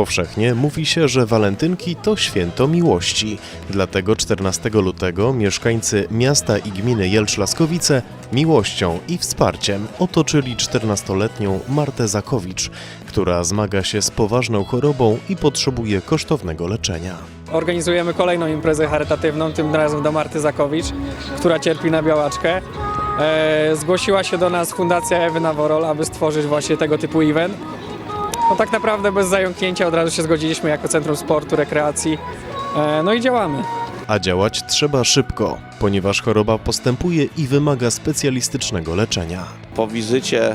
Powszechnie mówi się, że walentynki to święto miłości. Dlatego 14 lutego mieszkańcy miasta i gminy Jelcz-Laskowice miłością i wsparciem otoczyli 14-letnią Martę Zakowicz, która zmaga się z poważną chorobą i potrzebuje kosztownego leczenia. Organizujemy kolejną imprezę charytatywną, tym razem do Marty Zakowicz, która cierpi na białaczkę. E, zgłosiła się do nas Fundacja Ewy Naworol, aby stworzyć właśnie tego typu event. No tak naprawdę bez zająknięcia od razu się zgodziliśmy jako Centrum Sportu, Rekreacji. E, no i działamy. A działać trzeba szybko, ponieważ choroba postępuje i wymaga specjalistycznego leczenia. po wizycie y,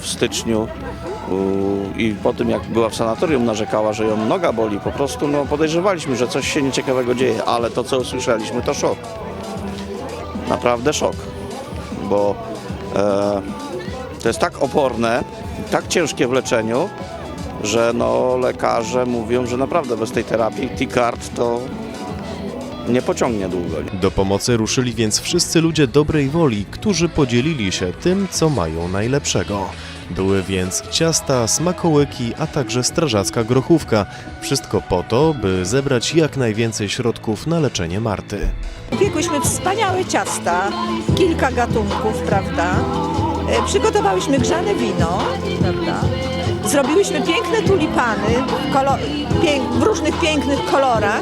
w styczniu y, i po tym jak była w sanatorium narzekała, że ją noga boli, po prostu no, podejrzewaliśmy, że coś się nieciekawego dzieje, ale to co usłyszeliśmy to szok. Naprawdę szok, bo e, to jest tak oporne, tak ciężkie w leczeniu, że no, lekarze mówią, że naprawdę bez tej terapii T-card to nie pociągnie długo. Do pomocy ruszyli więc wszyscy ludzie dobrej woli, którzy podzielili się tym, co mają najlepszego. Były więc ciasta, smakołyki, a także strażacka grochówka. Wszystko po to, by zebrać jak najwięcej środków na leczenie Marty. Upiekłyśmy wspaniałe ciasta, kilka gatunków, prawda? E, Przygotowałyśmy grzane wino, prawda? Zrobiłyśmy piękne tulipany w, pięk- w różnych pięknych kolorach.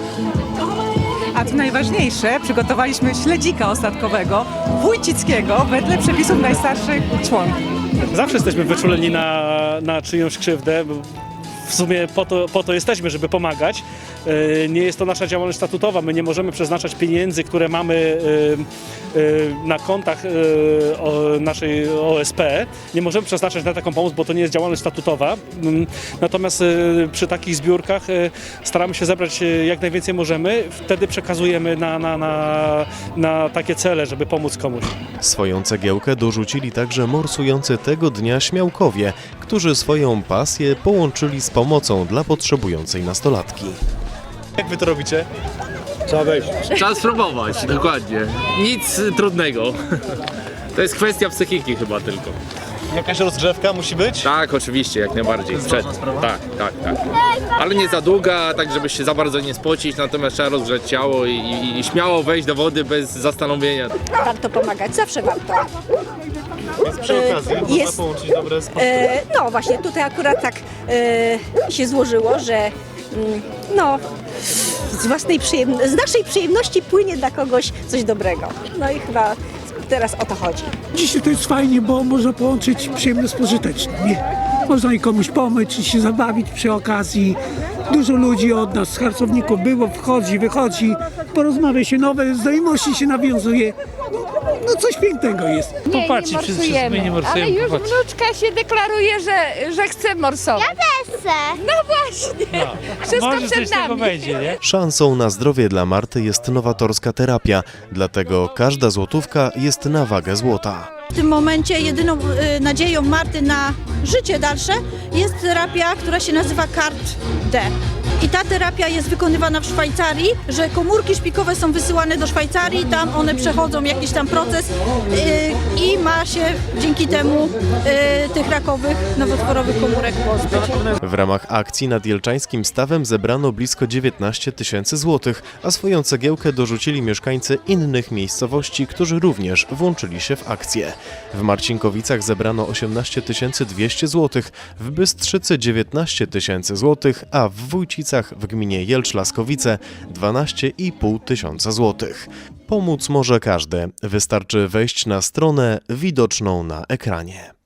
A co najważniejsze, przygotowaliśmy śledzika ostatkowego, wójcickiego, wedle przepisów najstarszych członków. Zawsze jesteśmy wyczuleni na, na czyjąś krzywdę. bo W sumie po to, po to jesteśmy, żeby pomagać. E, Nie jest to nasza działalność statutowa. My nie możemy przeznaczać pieniędzy, które mamy e, e, na kontach naszej OSP. Nie możemy przeznaczać na taką pomoc, bo to nie jest działalność statutowa. Mm, Natomiast przy takich zbiórkach staramy się zebrać jak najwięcej możemy. Wtedy przekazujemy na, na, na, na takie cele, żeby pomóc komuś. Swoją cegiełkę dorzucili także morsujący tego dnia śmiałkowie, którzy swoją pasję połączyli z pomocą dla potrzebującej nastolatki. Jak wy to robicie? Trzeba spróbować, dokładnie. Nic trudnego. To jest kwestia psychiki chyba tylko. Jakaś rozgrzewka musi być? Tak, oczywiście, jak najbardziej. Przed. Tak, tak, tak. Ale nie za długa, tak żeby się za bardzo nie spocić, natomiast trzeba rozgrzać ciało i, i, i śmiało wejść do wody bez zastanowienia. Warto pomagać, zawsze warto. Więc przy okazji można jest- połączyć dobre z E, no właśnie, tutaj akurat tak e, się złożyło, że mm, no, z własnej przyjemności, z naszej przyjemności płynie dla kogoś coś dobrego. No i chyba teraz o to chodzi. Dzisiaj to jest fajnie, bo można połączyć przyjemne z pożytecznym. Nie? Można i komuś pomóc, i się zabawić przy okazji. Dużo ludzi od nas, z harcowników było, wchodzi, wychodzi, porozmawia się, nowe znajomości się nawiązuje. No, no coś pięknego jest. Nie, nie morsujemy, ale już wnuczka się deklaruje, że, że chce morsować. Ja też chcę. No właśnie, wszystko przed nami. Szansą na zdrowie dla Marty jest nowatorska terapia, dlatego każda złotówka jest na wagę złota. W tym momencie jedyną y, nadzieją Marty na życie dalsze jest terapia, która się nazywa CART D. I ta terapia jest wykonywana w Szwajcarii, że komórki szpikowe są wysyłane do Szwajcarii, tam one przechodzą jakiś tam proces y, i ma się dzięki temu y, tych rakowych, nowotworowych komórek pozbyć. W ramach akcji nad Jelczańskim Stawem zebrano blisko 19 tysięcy złotych, a swoją cegiełkę dorzucili mieszkańcy innych miejscowości, którzy również włączyli się w akcję. W Marcinkowicach zebrano 18 200 złotych, w Bystrzycy 19 tysięcy złotych, a w Wójcicach w gminie Jelcz-Laskowice 12,5 tysiąca złotych. Pomóc może każdy, wystarczy wejść na stronę widoczną na ekranie.